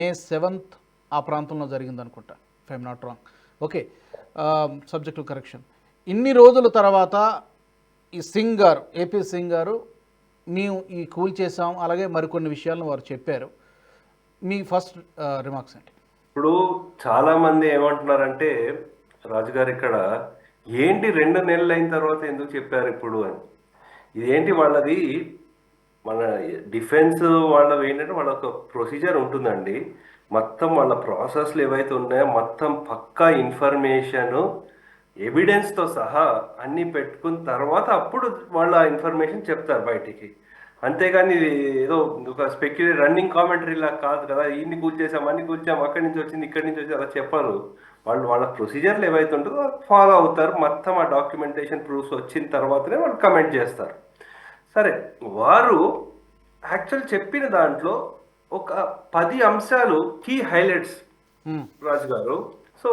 మే seventh ఆ ప్రాంతంలో జరిగింది అనుకుంటా if I'm not wrong okay subject correction ఇన్ని రోజుల తర్వాత ఈ సింగ్ గారు ఏపీ సింగ్ గారు మేము ఈ కూల్ చేసాం అలాగే మరికొన్ని విషయాలను వారు చెప్పారు. మీ ఫస్ట్ uh, రిమార్క్స్ ఏంటి? ఇప్పుడు చాలామంది ఏమంటున్నారంటే రాజుగారు ఇక్కడ ఏంటి రెండు నెలలు అయిన తర్వాత ఎందుకు చెప్పారు ఇప్పుడు? అని. ఇదేంటి వాళ్ళది? మన డిఫెన్స్ వాళ్ళవి ఏంటంటే వాళ్ళ ఒక ప్రొసీజర్ ఉంటుందండి. మొత్తం వాళ్ళ ప్రాసెస్లు ఏవైతే ఉన్నాయో మొత్తం పక్కా ఇన్ఫర్మేషన్ ఎవిడెన్స్తో సహా అన్నీ పెట్టుకున్న తర్వాత అప్పుడు వాళ్ళ ఇన్ఫర్మేషన్ చెప్తారు బయటికి. అంతేగాని ఇది ఏదో ఒక స్పెక్యులేట్ రన్నింగ్ కామెంటరీ లా కాదు కదా ఇన్ని కూల్చేసాం అన్ని కూల్చాం అక్కడి నుంచి వచ్చింది ఇక్కడి నుంచి వచ్చింది అలా చెప్పరు. వాళ్ళు వాళ్ళ ప్రొసీజర్లు ఏవైతే ఉంటుందో ఫాలో అవుతారు. మొత్తం ఆ డాక్యుమెంటేషన్ ప్రూఫ్స్ వచ్చిన తర్వాతనే వాళ్ళు కమెంట్ చేస్తారు. సరే వారు యాక్చువల్ చెప్పిన దాంట్లో ఒక పది అంశాలు కీ హైలైట్స్. రాజు గారు సో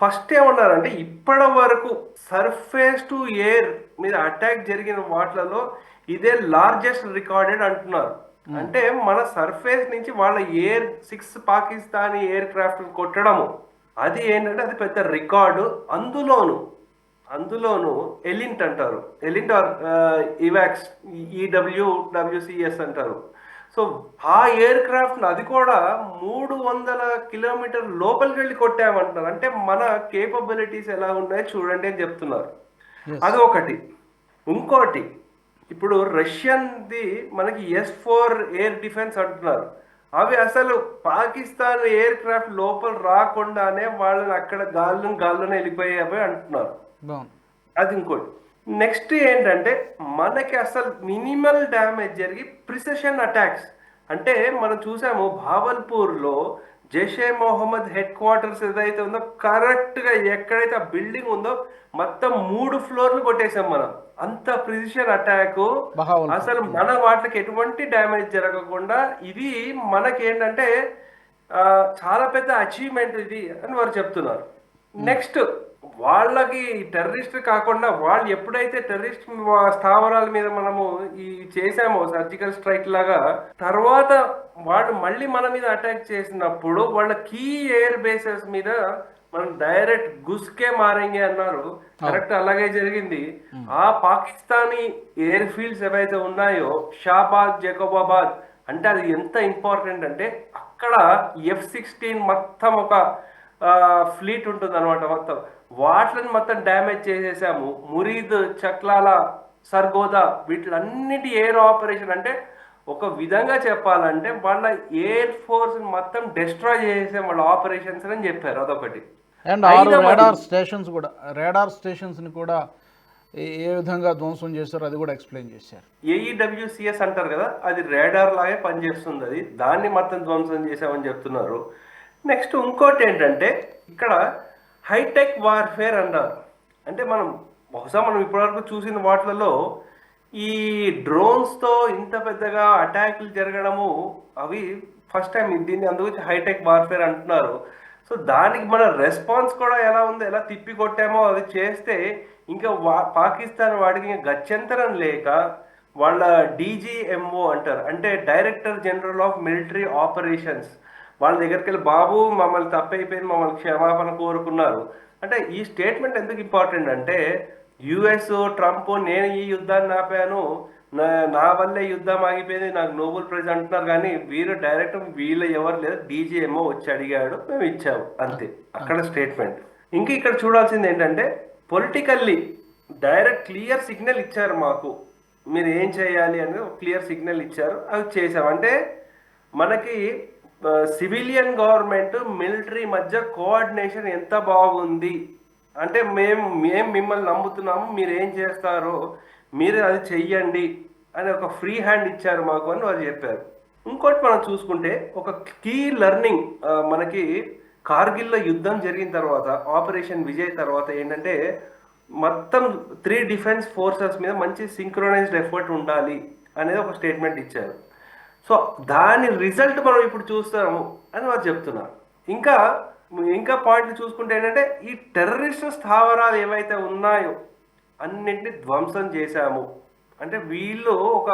ఫస్ట్ ఏమన్నారంటే ఇప్పటి వరకు సర్ఫేస్ టు ఎయిర్ మీద అటాక్ జరిగిన వాటిలలో ఇదే లార్జెస్ట్ రికార్డెడ్ అంటున్నారు. అంటే మన సర్ఫేస్ నుంచి వాళ్ళ air six Pakistani aircraft కొట్టడము. అది ఏంటంటే అది పెద్ద రికార్డు అందులోను. అందులోను ఎలింట్ అంటారు. ఎలింట్ ఆర్ ఇవాక్స్ ఈడబ్ల్యూ డబ్ల్యూసిఎస్ అంటారు. సో ఆ ఎయిర్ క్రాఫ్ట్ అది కూడా మూడు వందల కిలోమీటర్ లోపలికి వెళ్ళి కొట్టామంటున్నారు. అంటే మన కేపబిలిటీస్ ఎలా ఉన్నాయో చూడండి అని చెప్తున్నారు. అది ఒకటి. ఇంకోటి ఇప్పుడు రష్యన్ది మనకి ఎస్ ఫోర్ ఎయిర్ డిఫెన్స్ అంటున్నారు. అవి అసలు పాకిస్తాన్ ఎయిర్ క్రాఫ్ట్ లోపల రాకుండానే వాళ్ళని అక్కడ గాల్లో గాల్లోనే వెళ్ళిపోయాయి అంటున్నారు. అది ఇంకోటి. నెక్స్ట్ ఏంటంటే మనకి అసలు మినిమల్ డ్యామేజ్ జరిగి ప్రిసెషన్ అటాక్స్. అంటే మనం చూసాము భావల్పూర్లో జైషే మొహమ్మద్ హెడ్ క్వార్టర్స్ ఏదైతే ఉందో కరెక్ట్గా ఎక్కడైతే ఆ బిల్డింగ్ ఉందో మొత్తం మూడు ఫ్లోర్లు కొట్టేసాం మనం. అంత ప్రిసిషన్ అటాక్. అసలు మన వాటికి ఎటువంటి డ్యామేజ్ జరగకుండా ఇది మనకి ఏంటంటే చాలా పెద్ద అచీవ్మెంట్ ఇది అని వారు చెప్తున్నారు. నెక్స్ట్ వాళ్ళకి టెర్రరిస్ట్ కాకుండా వాళ్ళు ఎప్పుడైతే టెర్రరిస్ట్ స్థావరాల మీద మనము ఈ చేసామో సర్జికల్ స్ట్రైక్ లాగా తర్వాత వాళ్ళు మళ్ళీ మన మీద అటాక్ చేసినప్పుడు వాళ్ళ కీ ఎయిర్ బేసెస్ మీద మనం డైరెక్ట్ గుస్కే మారేంగే అన్నారు. కరెక్ట్ అలాగే జరిగింది. ఆ పాకిస్తానీ ఎయిర్ ఫీల్డ్స్ ఏవైతే ఉన్నాయో షాబాద్ జకోబాబాద్ అంటే అది ఎంత ఇంపార్టెంట్ అంటే అక్కడ ఎఫ్ సిక్స్టీన్ మొత్తం ఒక ఫ్లీట్ ఉంటుంది అనమాట మొత్తం. వాటిని మొత్తం డ్యామేజ్ చేసేసాము. మురీద్ చక్లాల సర్గోదా వీటిలన్నిటి ఎయిర్ ఆపరేషన్ అంటే ఒక విధంగా చెప్పాలంటే వాళ్ళ ఎయిర్ ఫోర్స్ మొత్తం డిస్ట్రాయ్ చేసే వాళ్ళ ఆపరేషన్స్ అని చెప్పారు అదొకటి. అండ్ రేడార్ స్టేషన్స్ కూడా రేడార్ స్టేషన్స్ని కూడా ఏ విధంగా ధ్వంసం చేశారో అది కూడా ఎక్స్ప్లెయిన్ చేశారు. ఏఈడబ్ల్యూసిఎస్ అంటారు కదా అది రేడార్ లాగే పనిచేస్తుంది. అది దాన్ని మొత్తం ధ్వంసం చేసామని చెప్తున్నారు. నెక్స్ట్ ఇంకోటి ఏంటంటే ఇక్కడ హైటెక్ వార్ఫేర్ అన్నారు. అంటే మనం బహుశా మనం ఇప్పటివరకు చూసిన వాటిలలో ఈ డ్రోన్స్తో ఇంత పెద్దగా అటాకులు జరగడము అవి ఫస్ట్ టైం దీన్ని అందుకు హైటెక్ వార్ఫేర్ అంటున్నారు. సో దానికి మన రెస్పాన్స్ కూడా ఎలా ఉందో ఎలా తిప్పి కొట్టామో అది చేస్తే ఇంకా వా పాకిస్తాన్ వాడికి ఇంకా గత్యంతరం లేక వాళ్ళ డీజీఎంఓ అంటారు. అంటే director general of military operations వాళ్ళ దగ్గరికి వెళ్ళి బాబు మమ్మల్ని తప్పైపోయింది మమ్మల్ని క్షమాపణ కోరుకున్నారు. అంటే ఈ స్టేట్మెంట్ ఎందుకు ఇంపార్టెంట్ అంటే యుఎస్ ట్రంప్ నేను ఈ యుద్ధాన్ని ఆపాను నా నా వల్లే యుద్ధం ఆగిపోయింది నాకు నోబెల్ ప్రైజ్ అంటున్నారు కానీ వీరు డైరెక్ట్ వీళ్ళు ఎవరు లేదు డీజీఎంఓ వచ్చి అడిగాడు మేము ఇచ్చాము అంతే. అక్కడ స్టేట్మెంట్. ఇంకా ఇక్కడ చూడాల్సింది ఏంటంటే పొలిటికల్లీ డైరెక్ట్ క్లియర్ సిగ్నల్ ఇచ్చారు మాకు. మీరు ఏం చేయాలి అనేది క్లియర్ సిగ్నల్ ఇచ్చారు అవి చేసాం అంటే మనకి సివిలియన్ గవర్నమెంట్ మిలిటరీ మధ్య కోఆర్డినేషన్ ఎంత బాగుంది? అంటే మేము మేము మిమ్మల్ని నమ్ముతున్నాము మీరు ఏం చేస్తారో మీరు అది చెయ్యండి అని ఒక ఫ్రీ హ్యాండ్ ఇచ్చారు మాకు అని వారు చెప్పారు. ఇంకోటి మనం చూసుకుంటే ఒక కీ లెర్నింగ్ మనకి కార్గిల్లో యుద్ధం జరిగిన తర్వాత ఆపరేషన్ విజయ్ తర్వాత ఏంటంటే మొత్తం త్రీ డిఫెన్స్ ఫోర్సెస్ మీద మంచి సింక్రోనైజ్డ్ ఎఫర్ట్ ఉండాలి అనేది ఒక స్టేట్మెంట్ ఇచ్చారు. సో దాని రిజల్ట్ మనం ఇప్పుడు చూస్తాము అని వారు చెప్తున్నారు. ఇంకా ఇంకా పాయింట్లు చూసుకుంటే ఏంటంటే ఈ టెర్రరిస్ట్ స్థావరాలు ఏవైతే ఉన్నాయో అన్నింటినీ ధ్వంసం చేశాము. అంటే వీళ్ళు ఒక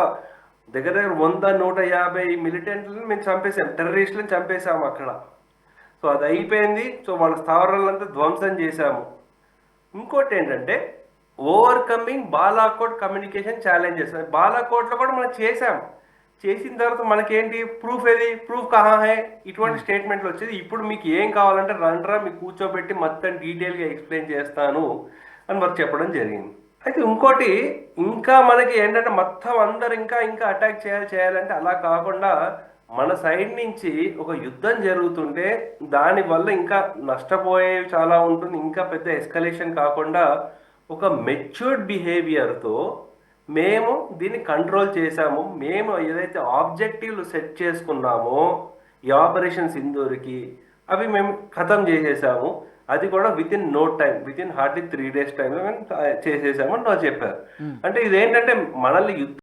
దగ్గర దగ్గర వంద నూట యాభై మిలిటెంట్లను మేము చంపేసాం టెర్రరిస్టులను చంపేసాము అక్కడ. సో అది అయిపోయింది. సో వాళ్ళ స్థావరాలంతా ధ్వంసం చేశాము. ఇంకోటి ఏంటంటే ఓవర్కమింగ్ బాలాకోట్ కమ్యూనికేషన్ ఛాలెంజెస్ బాలాకోట్లో కూడా మనం చేసాం చేసిన తర్వాత మనకేంటి? ప్రూఫ్ ఏది? ప్రూఫ్ కహా హై? ఇటువంటి స్టేట్మెంట్లు వచ్చేది. ఇప్పుడు మీకు ఏం కావాలంటే రండ్రా మీకు కూర్చోబెట్టి మొత్తం డీటెయిల్గా ఎక్స్ప్లెయిన్ చేస్తాను అని మరి చెప్పడం జరిగింది. అయితే ఇంకోటి ఇంకా మనకి ఏంటంటే మొత్తం అందరు ఇంకా ఇంకా అటాక్ చేయాలి చేయాలంటే అలా కాకుండా మన సైడ్ నుంచి ఒక యుద్ధం జరుగుతుంటే దాని వల్ల ఇంకా నష్టపోయేవి చాలా ఉంటుంది. ఇంకా పెద్ద ఎస్కలేషన్ కాకుండా ఒక మెచ్యూర్డ్ బిహేవియర్తో మేము దీన్ని కంట్రోల్ చేశాము. మేము ఏదైతే ఆబ్జెక్టివ్లు సెట్ చేసుకున్నామో ఈ ఆపరేషన్ సింధూర్కి అవి మేము ఖతం చేసేసాము. అది కూడా within no time within hardly three days టైంలో మేము చేసేసామని నాకు చెప్పారు. అంటే ఇదేంటంటే మనల్ని యుద్ధ